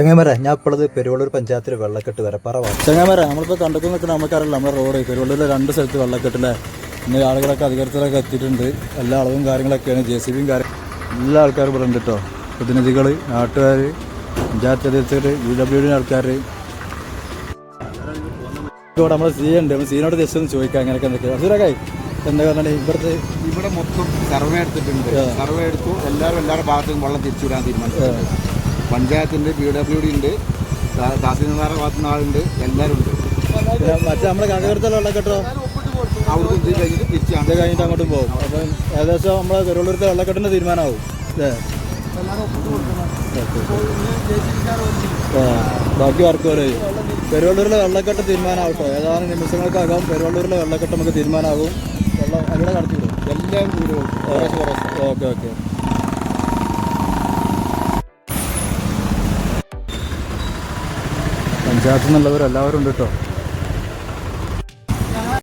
ചങ്ങന്മാരെ ഞാൻ ഇപ്പോഴത് പെരുവള്ളൂർ പഞ്ചായത്തിൽ വെള്ളക്കെട്ട് വരപ്പാറ ചെങ്ങമര നമ്മളിപ്പോൾ കണ്ടെത്തി നിൽക്കുന്ന നമുക്കറിയില്ല. നമ്മുടെ റോഡ് പെരുവള്ളൂരിലെ രണ്ട് സ്ഥലത്ത് വെള്ളക്കെട്ടില്ലേ? ഇന്ന് ആളുകളൊക്കെ അധികാരത്തിലൊക്കെ എത്തിയിട്ടുണ്ട്. എല്ലാ അളവും കാര്യങ്ങളൊക്കെയാണ് ജെ സി ബിയും കാര്യം എല്ലാ ആൾക്കാരും ഇവിടെ ഉണ്ട് കേട്ടോ പ്രതിനിധികൾ നാട്ടുകാർ പഞ്ചായത്ത് അധികൃതർ യു ഡബ്ല്യു ഡി ആൾക്കാർ ഇവിടെ നമ്മുടെ സി ഉണ്ട്. നമ്മൾ സീനോട് ജസ്റ്റ് ഒന്ന് ചോദിക്കാം അങ്ങനെയൊക്കെ എന്തൊക്കെയാണ് അസുരക്കായി എന്താ പറഞ്ഞാൽ ഇവിടുത്തെ ഇവിടെ മൊത്തം സർവേ എടുത്തിട്ടുണ്ട്. സർവേ എടുത്തു. എല്ലാവരും എല്ലാവരുടെ ഭാഗത്തും വെള്ളം തിരിച്ചുവിടാൻ തീരുമാനിച്ചു പഞ്ചായത്തിന്റെ പി ഡബ്ല്യു ഡി ഉണ്ട് തഹസീൽദാറെ ഭാഗത്തുനിന്ന് ഭാഗത്തു നിന്ന് ആളുണ്ട് എല്ലാവരും ഉണ്ട് മറ്റേ നമ്മുടെ വെള്ളക്കെട്ടോ ഇത് കഴിഞ്ഞിട്ട് തിരിച്ചാണ് ഇത് കഴിഞ്ഞിട്ട് അങ്ങോട്ടും പോകും. അപ്പം ഏകദേശം നമ്മളെ പെരുവള്ളൂരത്തെ വെള്ളക്കെട്ടിന്റെ തീരുമാനമാവും. അല്ലേ? ബാക്കി വർക്ക് പോലെ. പെരുവള്ളൂരിലെ വെള്ളക്കെട്ട് തീരുമാനമാവട്ടോ. ഏതാനും നിമിഷങ്ങൾക്കകം പെരുവള്ളൂരിലെ വെള്ളക്കെട്ട് നമുക്ക് തീരുമാനമാകും. വെള്ളം അവിടെ കടത്തിവിടും? എല്ലാം കൂടി. Okay okay. പഞ്ചായത്തിൽ നിന്നുള്ളവരെല്ലാവരും ഉണ്ട് കേട്ടോ.